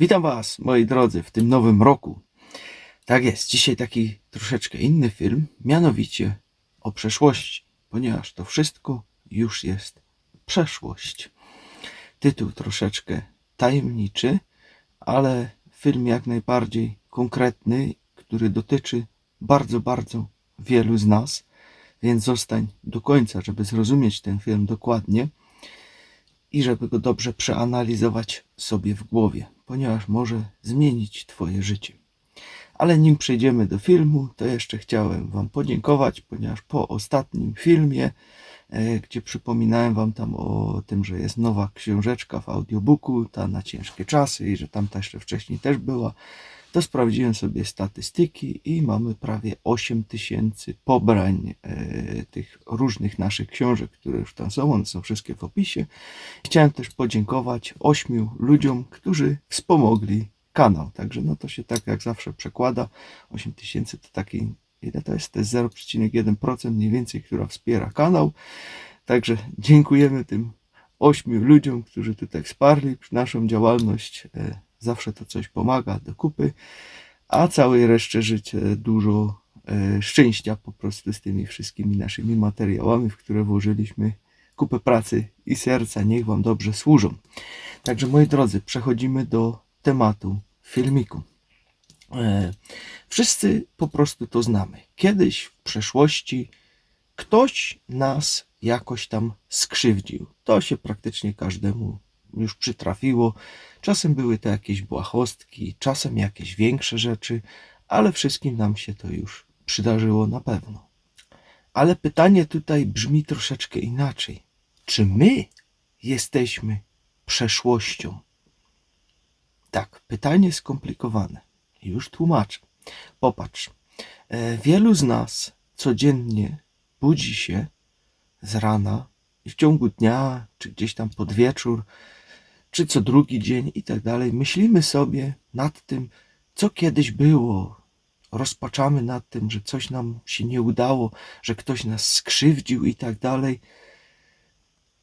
Witam Was, moi drodzy, w tym nowym roku. Tak jest, dzisiaj taki troszeczkę inny film, mianowicie o przeszłości, ponieważ to wszystko już jest przeszłość. Tytuł troszeczkę tajemniczy, ale film jak najbardziej konkretny, który dotyczy bardzo, bardzo wielu z nas, więc zostań do końca, żeby zrozumieć ten film dokładnie i żeby go dobrze przeanalizować sobie w głowie, ponieważ może zmienić Twoje życie. Ale nim przejdziemy do filmu, to jeszcze chciałem Wam podziękować, ponieważ po ostatnim filmie, e, gdzie przypominałem Wam tam o tym, że jest nowa książeczka w audiobooku, ta na ciężkie czasy i że tam ta jeszcze wcześniej też była, to sprawdziłem sobie statystyki i mamy prawie 8 tysięcy pobrań e, tych różnych naszych książek, które już tam są, one są wszystkie w opisie. Chciałem też podziękować ośmiu ludziom, którzy wspomogli kanał. Także no to się tak jak zawsze przekłada. 8 tysięcy to taki, ile to jest? To jest 0,1% mniej więcej, która wspiera kanał. Także dziękujemy tym ośmiu ludziom, którzy tutaj wsparli naszą działalność. E, Zawsze to coś pomaga do kupy, a całej reszcie życia dużo e, szczęścia po prostu z tymi wszystkimi naszymi materiałami, w które włożyliśmy kupę pracy i serca. Niech Wam dobrze służą. Także moi drodzy, przechodzimy do tematu filmiku. E, Wszyscy po prostu to znamy. Kiedyś w przeszłości ktoś nas jakoś tam skrzywdził. To się praktycznie każdemu już przytrafiło. Czasem były to jakieś błahostki, czasem jakieś większe rzeczy, ale wszystkim nam się to już przydarzyło na pewno. Ale pytanie tutaj brzmi troszeczkę inaczej. Czy my jesteśmy przeszłością? Tak, pytanie skomplikowane. Już tłumaczę. Popatrz. E, Wielu z nas codziennie budzi się z rana i w ciągu dnia, czy gdzieś tam pod wieczór, czy co drugi dzień i tak dalej, myślimy sobie nad tym, co kiedyś było. Rozpaczamy nad tym, że coś nam się nie udało, że ktoś nas skrzywdził i tak dalej.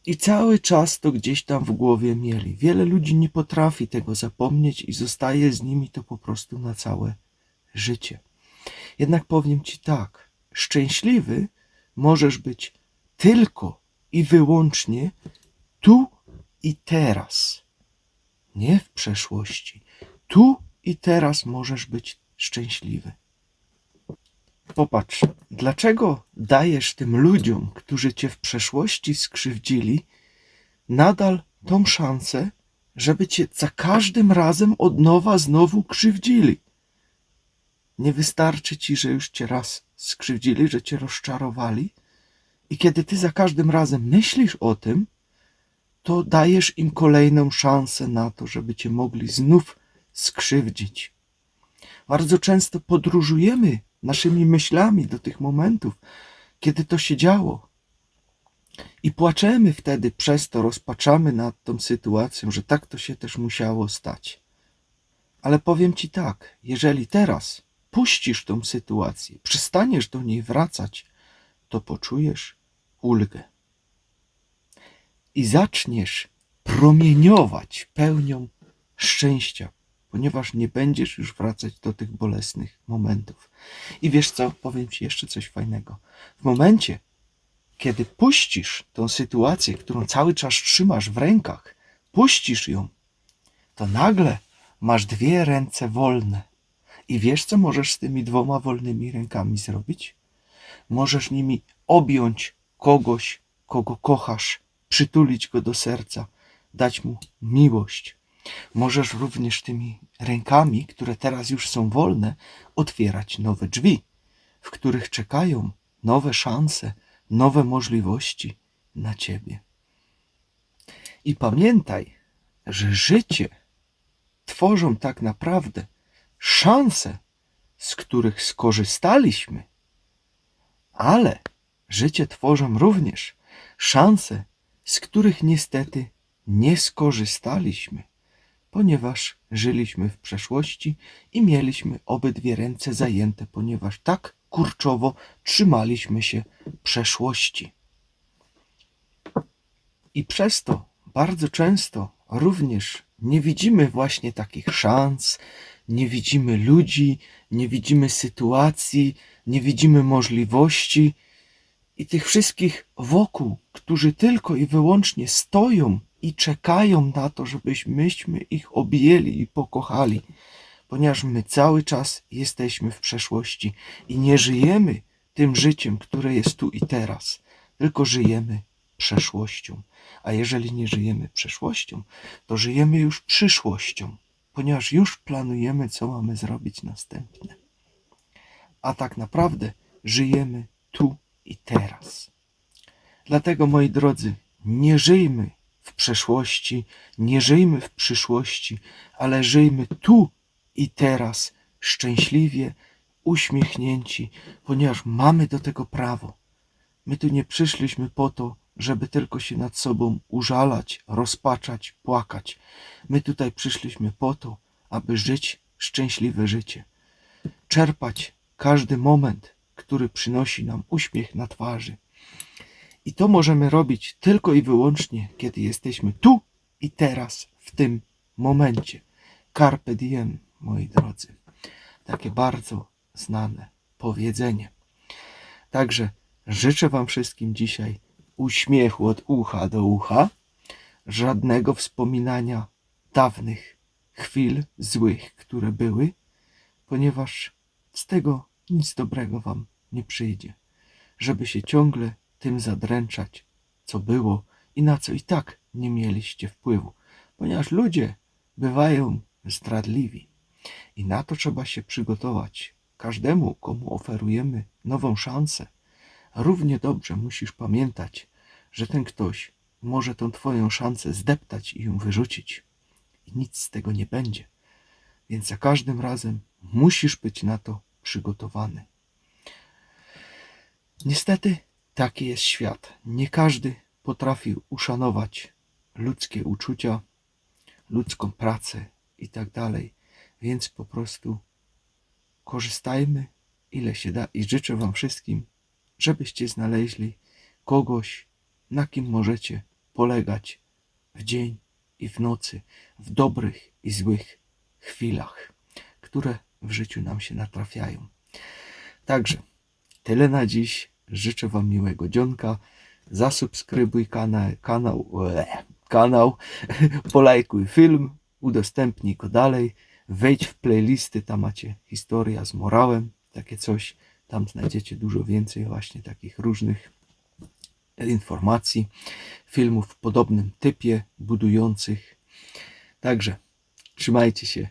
I cały czas to gdzieś tam w głowie mieli. Wiele ludzi nie potrafi tego zapomnieć i zostaje z nimi to po prostu na całe życie. Jednak powiem ci tak, szczęśliwy możesz być tylko i wyłącznie tu i teraz. Nie w przeszłości. Tu i teraz możesz być szczęśliwy. Popatrz, dlaczego dajesz tym ludziom, którzy cię w przeszłości skrzywdzili, nadal tą szansę, żeby cię za każdym razem od nowa znowu krzywdzili? Nie wystarczy ci, że już cię raz skrzywdzili, że cię rozczarowali? I kiedy ty za każdym razem myślisz o tym, to dajesz im kolejną szansę na to, żeby cię mogli znów skrzywdzić. Bardzo często podróżujemy naszymi myślami do tych momentów, kiedy to się działo. I płaczemy wtedy przez to, rozpaczamy nad tą sytuacją, że tak to się też musiało stać. Ale powiem ci tak, jeżeli teraz puścisz tą sytuację, przestaniesz do niej wracać, to poczujesz ulgę. I zaczniesz promieniować pełnią szczęścia, ponieważ nie będziesz już wracać do tych bolesnych momentów. I wiesz co, powiem ci jeszcze coś fajnego. W momencie, kiedy puścisz tą sytuację, którą cały czas trzymasz w rękach, puścisz ją, to nagle masz dwie ręce wolne. I wiesz, co możesz z tymi dwoma wolnymi rękami zrobić? Możesz nimi objąć kogoś, kogo kochasz, przytulić go do serca, dać mu miłość. Możesz również tymi rękami, które teraz już są wolne, otwierać nowe drzwi, w których czekają nowe szanse, nowe możliwości na ciebie. I pamiętaj, że życie tworzą tak naprawdę szanse, z których skorzystaliśmy, ale życie tworzą również szanse, z których niestety nie skorzystaliśmy, ponieważ żyliśmy w przeszłości i mieliśmy obydwie ręce zajęte, ponieważ tak kurczowo trzymaliśmy się przeszłości. I przez to bardzo często również nie widzimy właśnie takich szans, nie widzimy ludzi, nie widzimy sytuacji, nie widzimy możliwości i tych wszystkich wokół, którzy tylko i wyłącznie stoją i czekają na to, żebyśmy ich objęli i pokochali, ponieważ my cały czas jesteśmy w przeszłości i nie żyjemy tym życiem, które jest tu i teraz, tylko żyjemy przeszłością. A jeżeli nie żyjemy przeszłością, to żyjemy już przyszłością, ponieważ już planujemy, co mamy zrobić następne. A tak naprawdę żyjemy tu i teraz. Dlatego, moi drodzy, nie żyjmy w przeszłości, nie żyjmy w przyszłości, ale żyjmy tu i teraz szczęśliwie, uśmiechnięci, ponieważ mamy do tego prawo. My tu nie przyszliśmy po to, żeby tylko się nad sobą użalać, rozpaczać, płakać. My tutaj przyszliśmy po to, aby żyć szczęśliwe życie. Czerpać każdy moment, który przynosi nam uśmiech na twarzy. I to możemy robić tylko i wyłącznie, kiedy jesteśmy tu i teraz, w tym momencie. Carpe diem, moi drodzy. Takie bardzo znane powiedzenie. Także życzę Wam wszystkim dzisiaj uśmiechu od ucha do ucha, żadnego wspominania dawnych chwil złych, które były, ponieważ z tego nic dobrego Wam nie przyjdzie, żeby się ciągle tym zadręczać, co było i na co i tak nie mieliście wpływu, ponieważ ludzie bywają zdradliwi i na to trzeba się przygotować. Każdemu, komu oferujemy nową szansę, równie dobrze musisz pamiętać, że ten ktoś może tą twoją szansę zdeptać i ją wyrzucić. I nic z tego nie będzie. Więc za każdym razem musisz być na to przygotowany. Niestety taki jest świat. Nie każdy potrafi uszanować ludzkie uczucia, ludzką pracę i tak dalej. Więc po prostu korzystajmy ile się da i życzę Wam wszystkim, żebyście znaleźli kogoś, na kim możecie polegać w dzień i w nocy, w dobrych i złych chwilach, które w życiu nam się natrafiają. Także tyle na dziś. Życzę Wam miłego dzionka. Zasubskrybuj kanał, kanał, ue, kanał polajkuj film, udostępnij go dalej, wejdź w playlisty, tam macie historia z morałem, takie coś. Tam znajdziecie dużo więcej właśnie takich różnych informacji, filmów w podobnym typie, budujących. Także trzymajcie się,